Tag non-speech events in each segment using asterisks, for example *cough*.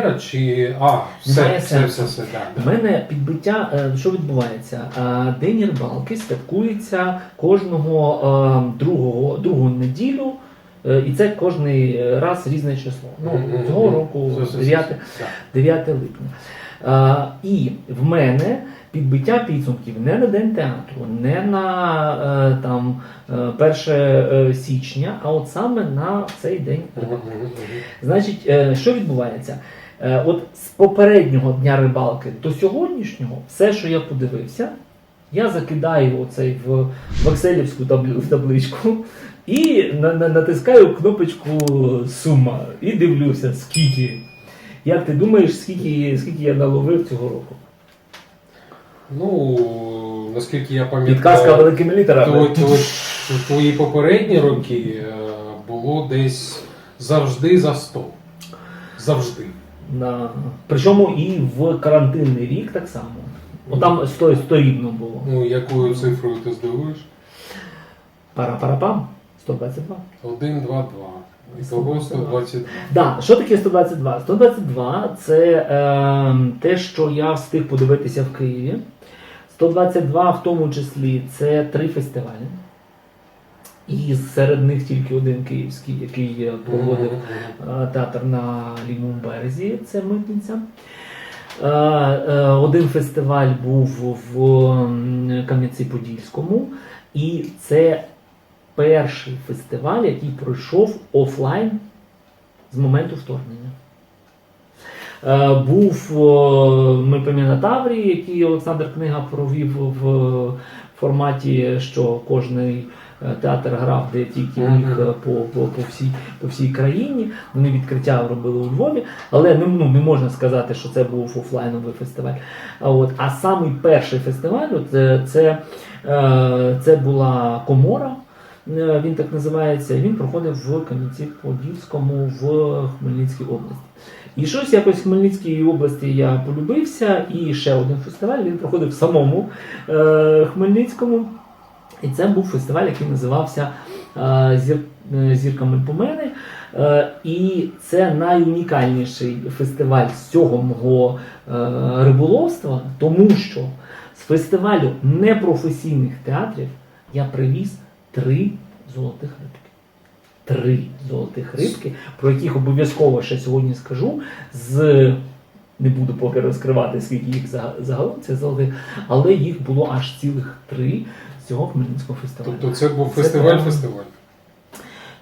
прем'єра чи. А, все, все, все, все. У мене підбиття, е, що відбувається? Е, День рибалки святкується кожного е, другого, другу неділю, і це кожний раз різне число. Ну, цього року Все, все, 9, все, все. 9 липня. І в мене підбиття підсумків не на День театру, не на там, е, 1 січня, а от саме на цей день. Значить, що відбувається? Е, От з попереднього дня рибалки до сьогоднішнього, все, що я подивився, я закидаю оцей в, в екселівську таблю, в табличку і на, на, натискаю кнопочку сума і дивлюся, скільки. Як ти думаєш, скільки, скільки я наловив цього року? Ну, наскільки я пам'ятаю, Підказка великими літерами. то, то, твої попередні роки е, було десь завжди за 100. Завжди. На... Причому і в карантинний рік так само. Отам 100, 100 рівно було. Ну, якою цифрою ти здивуєш? Пара-парапам. 122. 1, 2, 2. Ітого 122. Да, що таке 122? 122 це е, те, що я встиг подивитися в Києві. 122 в тому числі це три фестивалі. І серед них тільки один київський, який проводив е, театр на лівому березі, це митниця. Е, е, Один фестиваль був в Кам'янці-Подільському, і це перший фестиваль, який пройшов офлайн з моменту вторгнення. Був ми пам'ятаємо Таврії, який Олександр Книга провів в форматі, що кожний театр грав, де тільки міг е, по, по, по, всій, по всій країні. Вони відкриття робили у Львові, але не, ну, не можна сказати, що це був офлайновий фестиваль. А, от, а самий перший фестиваль от, е, це, е, це була Комора. Е, Він так називається. Він проходив в Кам'янці-Подільському в Хмельницькій області. І щось якось в Хмельницькій області я полюбився, і ще один фестиваль він проходив в самому е, Хмельницькому. І це був фестиваль, який називався е, Зір, е, Зірка Мельпомени. Е, і це найунікальніший фестиваль з цього мого риболовства, тому що з фестивалю непрофесійних театрів я привіз три золотих рибки. Три золотих рибки, про яких обов'язково ще сьогодні скажу. З не буду поки розкривати, скільки їх загалом це золотих, але їх було аж цілих три цього Хмельницького фестивалю. Тобто це був фестиваль-фестиваль.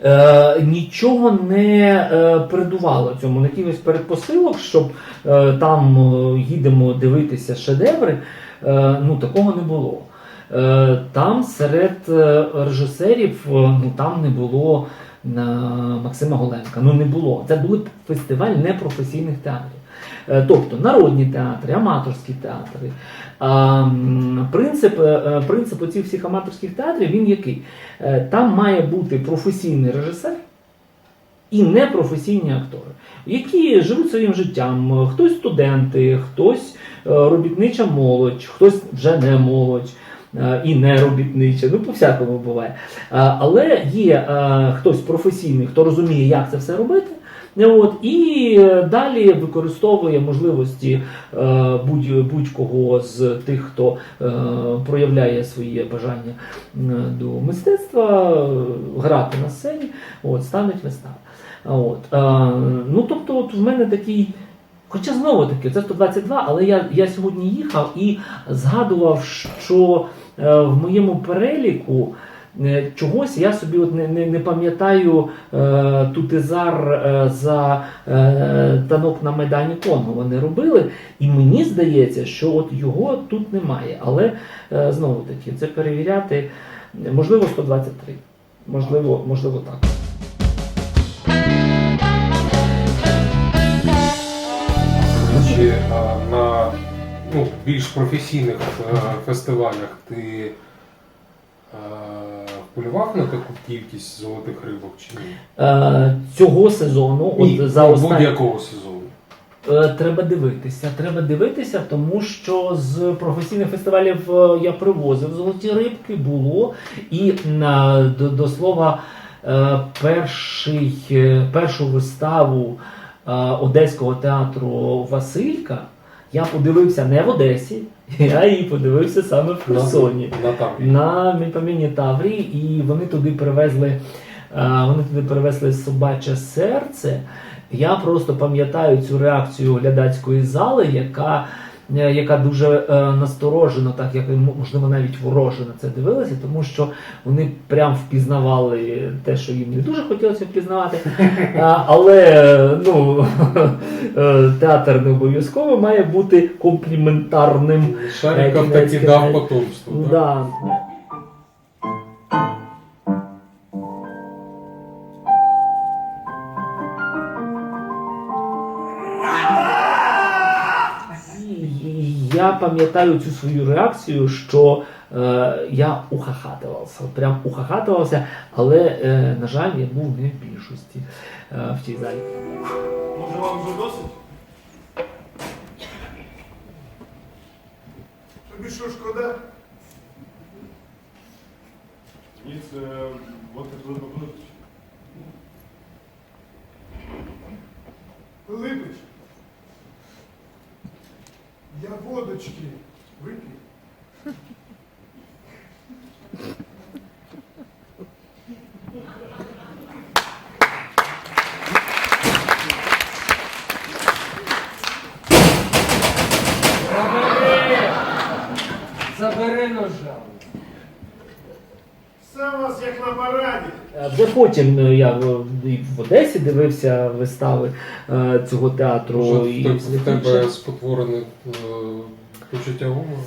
Е, нічого не е, передувало цьому, не якихось передпосилок, щоб е, там е, їдемо дивитися шедеври. Е, ну такого не було. Е, там серед е, режисерів е, ну, там не було е, Максима Голенка. Ну не було. Це були фестиваль непрофесійних театрів. Е, Тобто народні театри, аматорські театри. Принцип, е, принцип оцих всіх аматорських театрів він який? Е, Там має бути професійний режисер і непрофесійні актори, які живуть своїм життям. Хтось студенти, хтось е, робітнича молодь, хтось вже не молодь. е, І не робітнича, ну по-всякому буває. Е, Але є е, хтось професійний, хто розуміє, як це все робити. От, і далі використовує можливості е, будь, будь-кого з тих, хто е, проявляє своє бажання до мистецтва, е, грати на сцені, от, ставить вистави. От, ну, тобто, от в мене такий. Хоча знову таки, це 122, але я, я сьогодні їхав і згадував, що в моєму переліку чогось я собі от не, не, не пам'ятаю е, тутизар е, за е, танок на Майдані Конго вони робили. І мені здається, що от його тут немає. Але е, знову таки, це перевіряти, е, можливо, 123. Можливо, можливо так. Чи на ну, більш професійних е, фестивалях ти вполював на таку кількість золотих рибок чи ні? Е, цього сезону, Ні, от за ну, останні будь-якого сезону. Е, Треба дивитися. Треба дивитися, тому що з професійних фестивалів е, я привозив золоті рибки, було. І на, до, до слова, е, перший, е, першу виставу е, Одеського театру Василька, я подивився не в Одесі, *laughs* я її подивився саме в Херсоні. На на, На Міпаміні Таврії, і вони туди привезли, е, вони туди привезли собаче серце. Я просто пам'ятаю цю реакцію глядацької зали, яка, яка дуже е, насторожено, так як можливо навіть вороже на це дивилися, тому що вони прям впізнавали те, що їм не дуже хотілося впізнавати. *laughs* Але е, ну, *laughs* е, театр не обов'язково має бути компліментарним. Шариков Е, таки дав потомство. Да. І Я пам'ятаю цю свою реакцію, що е, я ухахатувався, прям ухахатувався, але, е, на жаль, я був не в більшості е, в цій залі. Може вам вже досить? Тобі що шкода? Ні, це водка Пилипа Пилиповича. Я водочки випів. Забери ножа. Все у вас як на параді. Е, Вже потім е, я в, і в Одесі дивився вистави е, цього театру. Може, і в те- в тебе спотворене е, почуття гумору?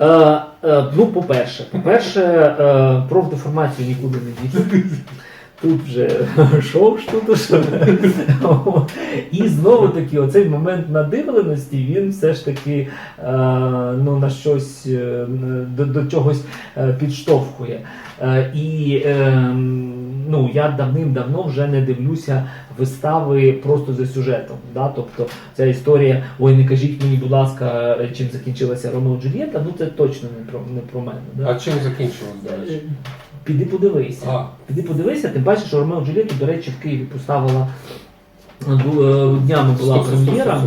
Е, е, ну, по-перше, по-перше, е, профдеформацію нікуди не діти. Тут вже *laughs* шов що. І знову таки, оцей момент надивленості, він все ж таки е, ну, на щось е, до, до чогось е, підштовхує. Е, і е, ну, я давним-давно вже не дивлюся вистави просто за сюжетом. Да? Тобто ця історія, ой, не кажіть мені, будь ласка, чим закінчилася Ромео Джульєта, ну це точно не про, не про мене. Да? А чим закінчилось, до речі? Е, Піди подивися. А, Піди подивися, ти бачиш, що Ромео Джульєту, до речі, в Києві поставила е, днями була прем'єра.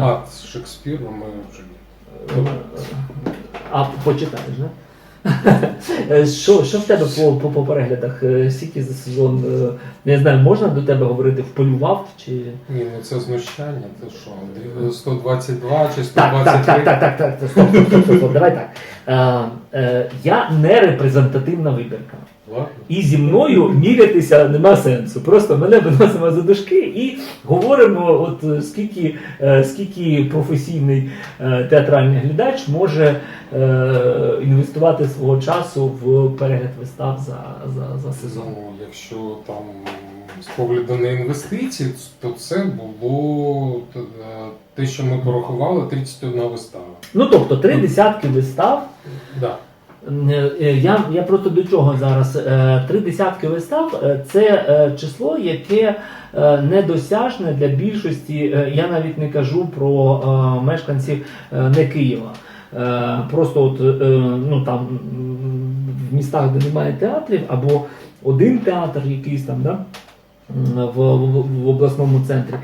А, Шекспіром ми вже. А почитаєш, не? Е, Що, що в тебе по, по, по переглядах? Е, Скільки за сезон? Не знаю, можна до тебе говорити вполював чи. Ні, ну це знущання, то що? 122 чи Так, так, 123? так, так, так, так. Стоп, стоп, стоп, стоп, стоп. Давай так. Е, я не репрезентативна вибірка. І зі мною мірятися нема сенсу. Просто мене виносимо за дужки і говоримо, от е, скільки, е, скільки професійний е, театральний глядач може інвестувати свого часу в перегляд вистав за, за, за сезон. Ну, якщо там з погляду на інвестиції, то це було те, що ми порахували, 31 вистава. Ну тобто три десятки вистав. Да. Е, Я, я просто до чого зараз? Е, Три десятки вистав е, це число, яке недосяжне для більшості. Я навіть не кажу про мешканців не Києва. Просто от ну там в містах, де немає театрів, або один театр якийсь там, да? в, в, в обласному центрі.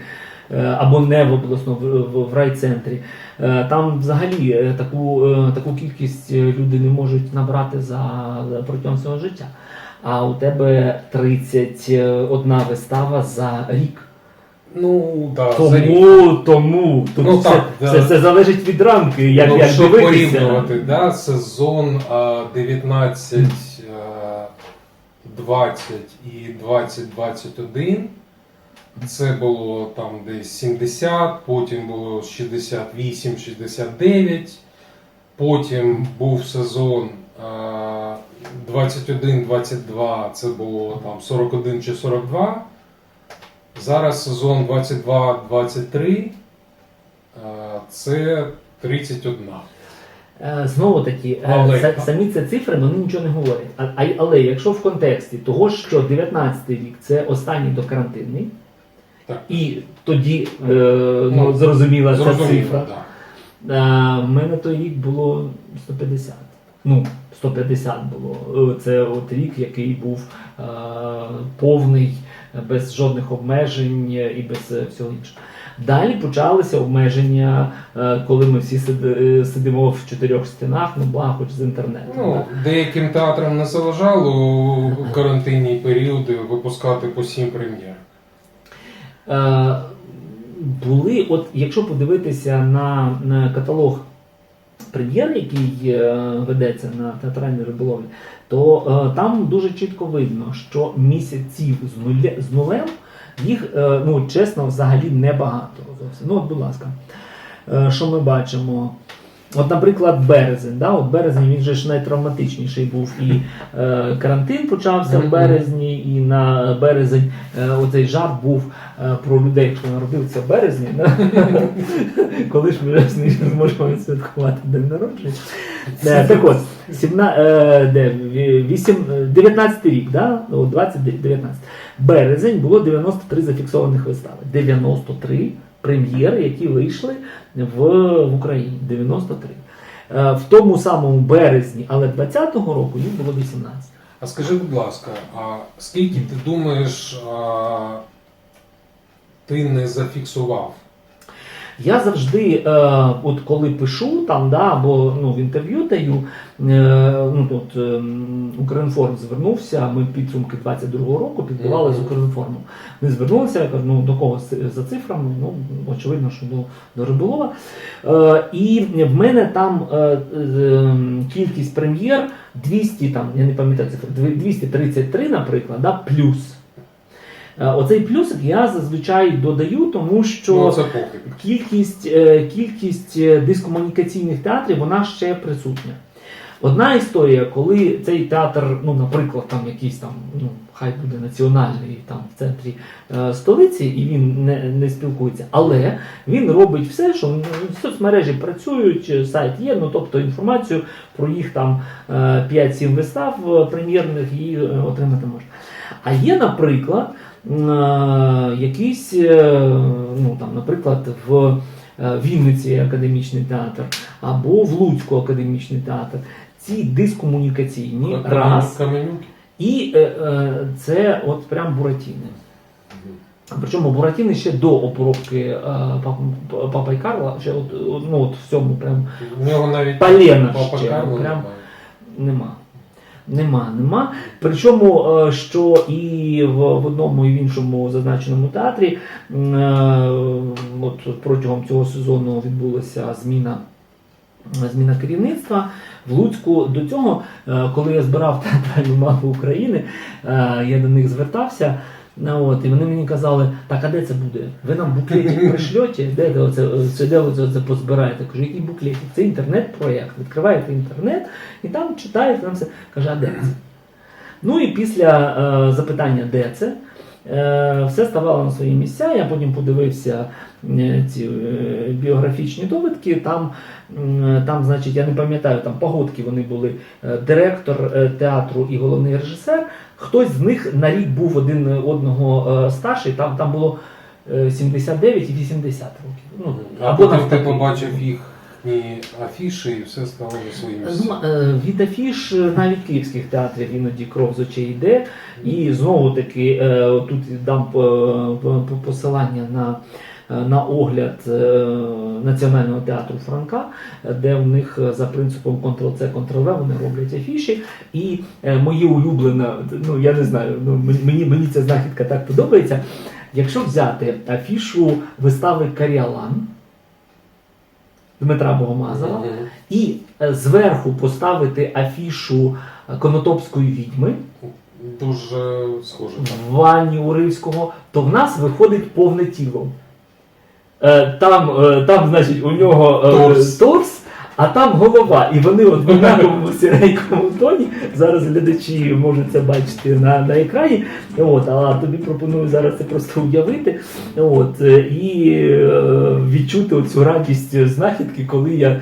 Е, Або не в обласному в, райцентрі. Е, Там взагалі е, таку, таку кількість люди не можуть набрати за за протягом свого життя. А у тебе 31 вистава за рік. Ну, да, за рік. Тому, тому тут Ну, все, так, да. все, все залежить від рамки, як, ну, як щоб дивитися. порівнювати, да, сезон а, 19, 20 і 20-21. Це було там десь 70, потім було 68-69. Потім був сезон 21-22, це було там 41 чи 42. Зараз сезон 22-23, це 31. Е, Знову таки, е, Але- самі ці цифри вони нічого не говорять. Але якщо в контексті того, що 19 рік це останній докарантинний, Так. і тоді е, ну, Ну, зрозуміла ця цифра. да. Е, в мене той рік було 150. Ну, 150 було. Е, Це от рік, який був е, повний без жодних обмежень е, і без е, всього іншого. Далі почалися обмеження, е, коли ми всі сиди- е, сидимо в чотирьох стінах, ну благо хоч з інтернету. Ну, деяким театрам не заважало у карантинні періоди випускати по сім прем'єр. Е, були, от якщо подивитися на, на каталог прем'єр, який е, ведеться на театральній риболовлі, то е, там дуже чітко видно, що місяців з, нуля, з нулем їх, ну чесно, взагалі небагато. Ну, от, будь ласка, що ми бачимо? От, наприклад, березень. Да? От березень він же ж найтравматичніший був. І е, карантин почався в березні, і на березень е, оцей жарт був е, про людей, хто народився в березні. *laughs* Коли ж ми вже зможемо відсвяткувати день народження. Е, так от, 17, е, е, 19 рік, да? 20, 19. Березень було 93 зафіксованих вистави. 93 прем'єри, які вийшли в, в Україні. 93. Е, В тому самому березні, але 20-го року їх було 18. А скажи, будь ласка, а скільки ти думаєш, а, ти не зафіксував? Я завжди, е, от коли пишу там, да, або ну, в інтерв'ю даю, е, ну, тут е, Укрінформ звернувся, ми підсумки 22-го року підбивали з. Укрінформом. Вони звернулися, я кажу, ну до кого за цифрами? Ну, очевидно, що до, до Риболова. Е, і в мене там е, е, кількість прем'єр 200, там, я не пам'ятаю цифри, 233, наприклад, да, плюс. Е, Оцей плюсик я зазвичай додаю, тому що Ну, кількість, е, кількість е, дискомунікаційних театрів вона ще присутня. Одна історія, коли цей театр, ну, наприклад, там якийсь там, ну, хай буде національний там в центрі е, столиці, і він не, не спілкується, але він робить все, що соцмережі працюють, сайт є, ну тобто інформацію про їх там е, 5-7 вистав прем'єрних її отримати можна. А є, наприклад, якийсь, е, ну там, наприклад, в е, Вінниці академічний театр або в Луцьку академічний театр. Ці дискомунікаційні раз і е, це от прям буратіни. Причому буратіни ще до обробки е, Папа і Карла, ще от, ну, от в цьому прям У нього навіть Полена Папа ще, прям. Нема. Нема, нема. Причому, е, що і в, одному, і в іншому зазначеному театрі е, от протягом цього сезону відбулася зміна. Зміна керівництва в Луцьку до цього, е, коли я збирав театральну мапу України, я до них звертався. Ну, от, і вони мені казали, так, а де це буде? Ви нам буклетик *laughs* пришльоте, де, ви оце, це, де оце, оце це позбираєте? Кажу, який буклетик? Це інтернет-проєкт. Відкриваєте інтернет і там читаєте там все. Каже, а де це? Ну і після е, запитання, де це, е, все ставало на свої місця. Я потім подивився ці е, біографічні довідки. Там, там, значить, я не пам'ятаю, там погодки вони були е, директор е, театру і головний режисер. Хтось з них на рік був один одного е, старший, там, там було е, 79 і 80 років. Ну, А потім ти навпаки. побачив їхні афіші і все стало на свої місця. Е, Від афіш е, навіть київських театрів іноді кров з очей йде. І знову таки е, тут дам е, по- по- посилання на, е, на огляд е, Національного театру Франка, е, де в них е, за принципом Ctrl-C, Ctrl-V вони роблять афіші. І е, моє улюблене, ну я не знаю, ну, мені- мені, ця знахідка так подобається. Якщо взяти афішу вистави Каріалан Дмитра Богомазова, і е, зверху поставити афішу е, Конотопської відьми Дуже схоже. так. в Уривського, то в нас виходить повне тіло. Е, Там, е, там значить, у нього е, Торс. торс, а там голова. І вони от в *laughs* однаковому сіренькому тоні. Зараз глядачі можуть це бачити на, на екрані. От, а тобі пропоную зараз це просто уявити. От, і відчути цю радість знахідки, коли я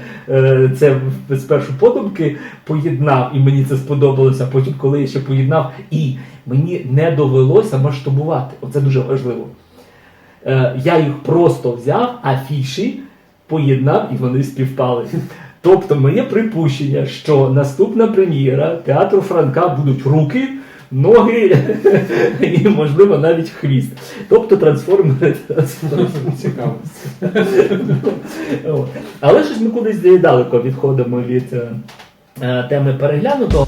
це спершу подумки поєднав, і мені це сподобалося. Потім, коли я ще поєднав, і мені не довелося масштабувати. Оце дуже важливо. Е, я їх просто взяв, афіші, поєднав і вони співпали. Тобто, моє припущення, що наступна прем'єра театру Франка будуть руки, ноги *laughs* і, можливо, навіть хвіст. Тобто трансформери. Цікаво. Але щось ми кудись далеко відходимо від е, е, теми переглянутого.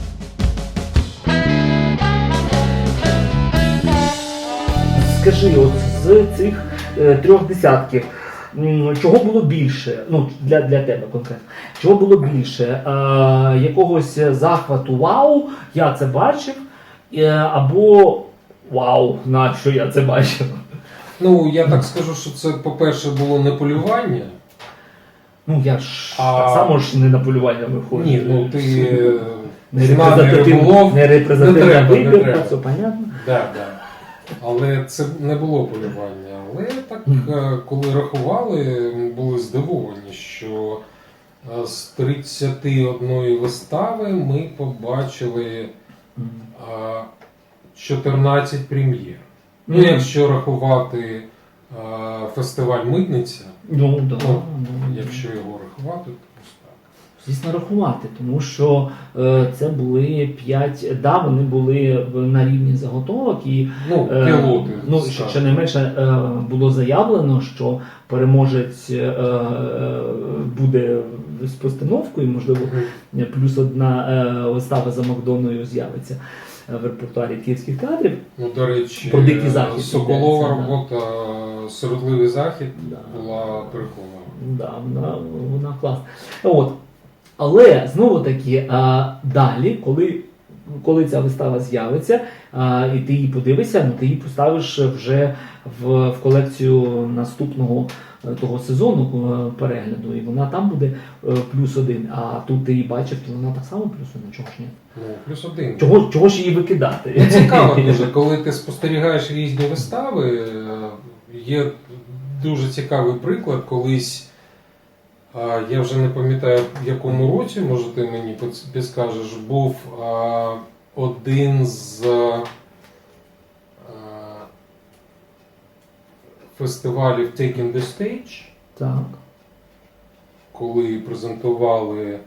Скажи, от з цих е, трьох десятків, чого було більше? Ну, для, для тебе конкретно. Чого було більше? Е, якогось захвату вау, я це бачив, е, або вау, на що я це бачив? Ну, я так скажу, що це, по-перше, було не полювання. Ну, я ж А- так само ж не на полювання виходжу. Ні, ну ти не репрезентативний, не Не треба, не вибір, треба. це понятно. Да, да. Але це не було полювання. Але так, е, коли рахували, були здивовані, що е, з 31 вистави ми побачили е, 14 прем'єр. Ну, якщо рахувати е, фестиваль Митниця, Ну, да, Ну, ну, якщо його рахувати. Звісно, рахувати, тому що е, це були п'ять, да, вони були на рівні заготовок і Ну, Е, пілоти. Ну, ще, ще не менше е, було заявлено, що переможець буде з постановкою, можливо, плюс одна вистава за Макдоною з'явиться в репертуарі київських театрів. Ну, до речі, Про дикий захід Соколова йдеться, да. робота Сиротливий захід Да. була переконана. Да, вона, вона класна. От. Але знову таки, далі, коли, коли ця вистава з'явиться, і ти її подивишся, ну ти її поставиш вже в, в колекцію наступного е, того сезону е, перегляду, і вона там буде е, плюс один. А тут ти її бачив, то вона так само плюс один. Чого ж ні? Ну, плюс один. Чого, чого ж її викидати? Ну, цікаво *laughs* дуже, коли ти спостерігаєш різні вистави. е, Є дуже цікавий приклад. Колись а, я вже не пам'ятаю в якому році, може ти мені підскажеш, був а, один з а, фестивалів Taking the Stage, Так. коли презентували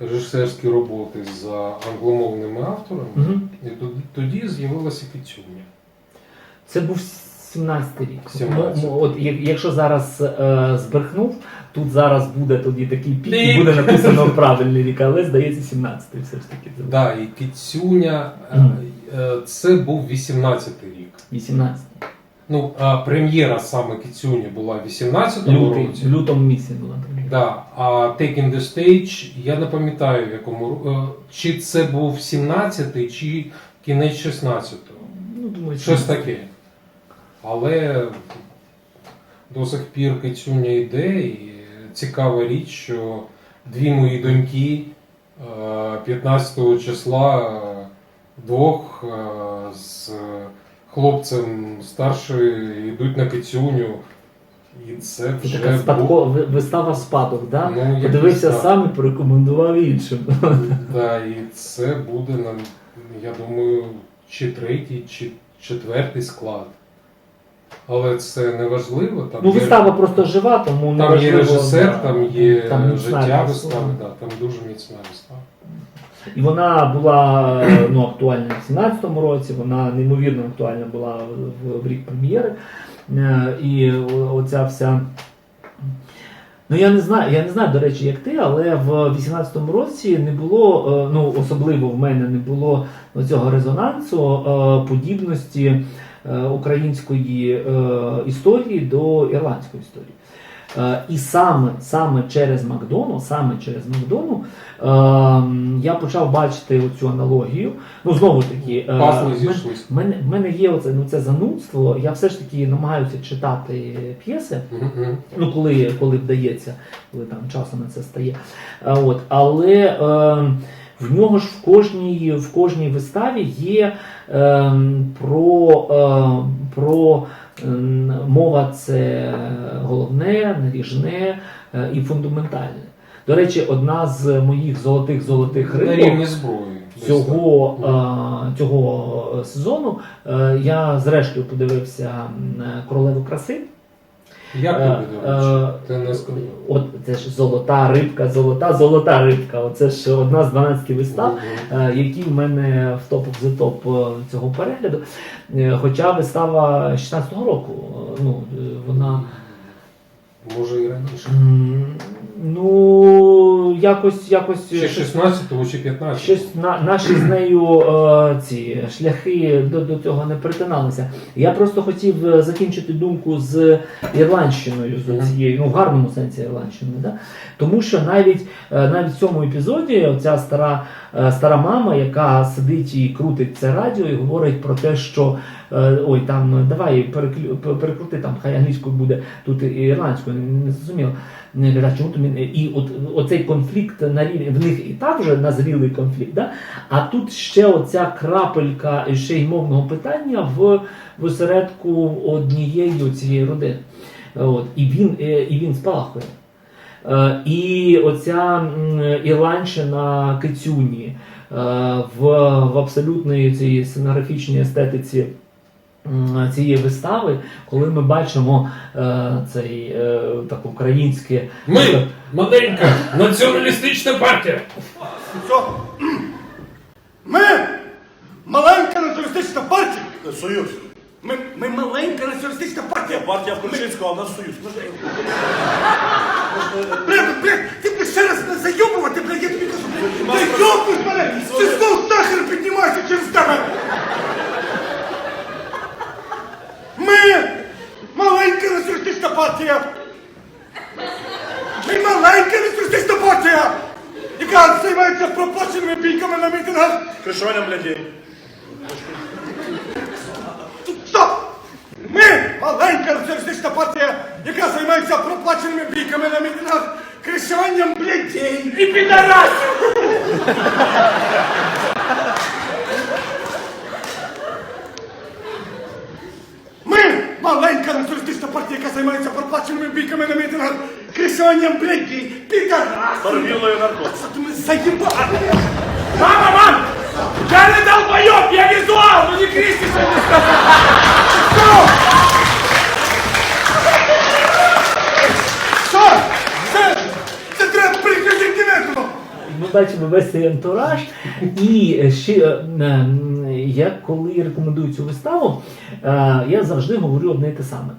режисерські роботи за англомовними авторами. Угу. І тоді, з'явилася Кіцюня. Це був 17 рік. 17. Ну, ну, от, якщо зараз е, збрехнув, тут зараз буде тоді такий пік, і буде написано правильний рік, але здається 17-й все ж таки. Це Да, і Кіцюня е, це був 18-й рік. 18. Ну, а прем'єра саме Кіцюні була 18-му Лютий, році. в лютому місяці була прем'єра. Да, а Taking the Stage, я не пам'ятаю в якому е, чи це був 17-й, чи кінець 16-го. Ну, думаю, Щось 17. таке. Але до сих пір Кицюня йде, і цікава річ, що дві мої доньки е, 15 числа е, двох е, з хлопцем старшої йдуть на Кицюню. І це вже така спадко... ви- вистава спадок, да? Ну, Подивився так. сам і порекомендував іншим. *laughs* Да, і це буде, я думаю, чи третій, чи четвертий склад. Але це не важливо. Там Ну, є, вистава просто жива, тому не там є важливо, режисер, да. там є Там міцна життя вистава. вистави, да, там дуже міцна вистава. І вона була ну, актуальна в 17-му році, вона неймовірно актуальна була в, в рік прем'єри. Е, І о- оця вся. Ну я не знаю, я не знаю, до речі, як ти, але в 18-му році не було, е, ну особливо в мене не було цього резонансу, е, подібності української е, історії до ірландської історії. Е, І саме, саме через Макдону, саме через Макдону е, я почав бачити оцю аналогію. Ну, знову таки, е, в мене- мене, є оце, ну, це занудство. Я все ж таки намагаюся читати п'єси. Ну, коли, коли вдається, коли там часу на це стає. От, але е, в нього ж в кожній, в кожній виставі є е, про, е, про е, мова це головне, наріжне е, і фундаментальне. До речі, одна з моїх золотих золотих рибок зброї. цього, е, цього сезону е, я зрештою подивився королеву краси. Як Е, тобі, до речі? е, Ти не сказав. От це ж золота рибка, золота, золота рибка. Оце ж одна з 12 вистав. е, які в мене в топ за топ цього перегляду. Хоча вистава 16-го року, ну, вона Може і раніше. Ну, якось, якось Чи 16-го, чи 15-го. щось на, наші з нею е, ці шляхи до, до цього не перетиналися. Я просто хотів е, закінчити думку з ірландщиною, з цією, ну в гарному сенсі ірландщиною. Да? Тому що навіть, е, навіть в цьому епізоді оця стара, е, стара мама, яка сидить і крутить це радіо і говорить про те, що е, ой, там е, давай переклю, перекрути, там хай англійською буде тут і ірландською, не зрозуміло. Чому то і от оцей конфлікт на рівні в них і так вже назрілий конфлікт, да? а тут ще оця крапелька ще й мовного питання в, в осередку однієї цієї родини. От, і він е, і він спалахує. Е, І оця ірландщина Кицюні е, в, в абсолютній цій сценографічній естетиці цієї вистави, коли ми бачимо е, цей е, так українське Ми маленька націоналістична партія. Все. Ми маленька націоналістична партія. Союз. Ми, ми маленька націоналістична партія. Партія Кульчинського, а в нас союз. Бля, бля, ти б ще раз не зайобувати, бля, я тобі кажу. Та йобнуть мене! Ти знов сахар піднімаєшся через тебе! Ми маленька націоналістична партія! Ми маленька націоналістична партія! Яка займається проплаченими бійками на мітингах! Кришуванням людей. Стоп! Ми маленька націоналістична партія, яка займається проплаченими бійками на мітингах, кришуванням блядей і підарасів! Ми маленька яка займається проплаченими бійками на мітингах, кришуванням блядей, підарасів! Торгівлею наркотиками. Что ты мы заебали? Мама, мам! Я не долбоеб, я визуал, ну не сегодня сказал! Що? Це, це треба прикрити немедленно! Ми бачимо весь цей антураж. І ще е, е, я коли рекомендую цю виставу, е, я завжди говорю одне і те саме.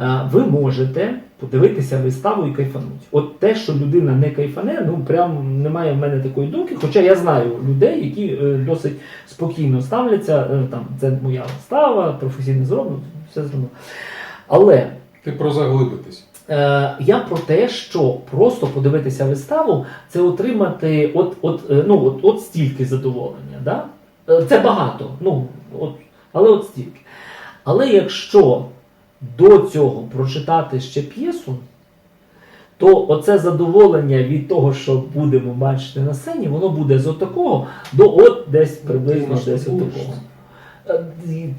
Е, Ви можете подивитися виставу і кайфануть. От те, що людина не кайфане, ну прям немає в мене такої думки. Хоча я знаю людей, які е, досить спокійно ставляться. е, Там це моя вистава, професійно зроблено, все зроблено. Але Ти про заглибитись. Я про те, що просто подивитися виставу, це отримати от, от, ну, от, от стільки задоволення. Да? Це багато, ну, от, але от стільки. Але якщо до цього прочитати ще п'єсу, то оце задоволення від того, що будемо бачити на сцені, воно буде з отакого до от десь приблизно десь отакого. Е,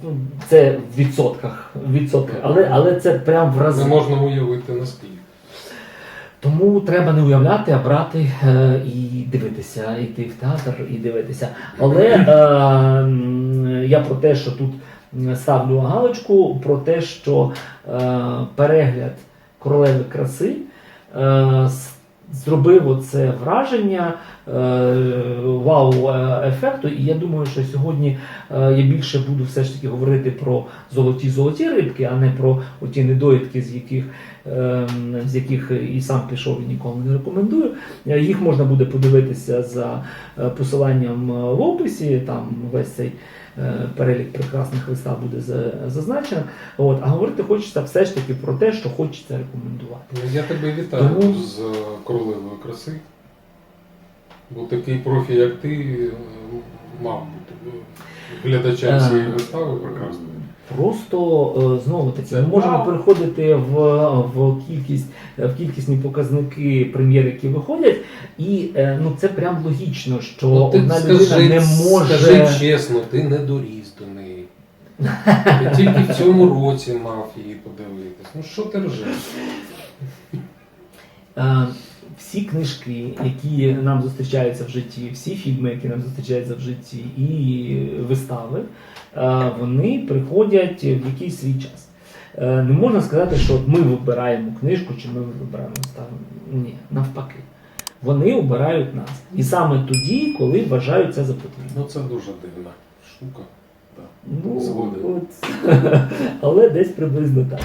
ну, Це в відсотках, в відсотках. Але, але це прям в рази. Не можна уявити наскільки. Тому треба не уявляти, а брати е, і дивитися, йти в театр і дивитися. Але е, я про те, що тут ставлю галочку, про те, що е, перегляд королеви краси е, зробив оце враження е, вау-ефекту. І я думаю, що сьогодні е, я більше буду все ж таки говорити про золоті золоті рибки, а не про оті недоїдки, з яких з яких і сам пішов і нікому не рекомендую. Е, Їх можна буде подивитися за е, посиланням е, в описі. Там весь цей е, перелік прекрасних вистав буде зазначено. От, а говорити хочеться все ж таки про те, що хочеться рекомендувати. Ну, Я тебе вітаю Тому- з е, королевою краси. Бо такий профі, як ти, е, мав бути е, Е. цієї вистави прекрасно. Просто е, знову таки ми можемо переходити в, в кількість в кількісні показники прем'єр, які виходять, і е, ну це прям логічно, що Ну, ти одна скажи, людина не може. скажи чесно, ти не доріс до неї. Ти тільки в цьому році мав її подивитись. Ну що ти ржеш? Всі книжки, які нам зустрічаються в житті, всі фільми, які нам зустрічаються в житті, і вистави, е, вони приходять в якийсь свій час. Е, Не можна сказати, що ми вибираємо книжку чи ми вибираємо виставу. Ні, навпаки. Вони обирають нас. І саме тоді, коли вважають це за потрібне. Ну це дуже дивна штука. Да. Ну, от, *laughs* але десь приблизно так.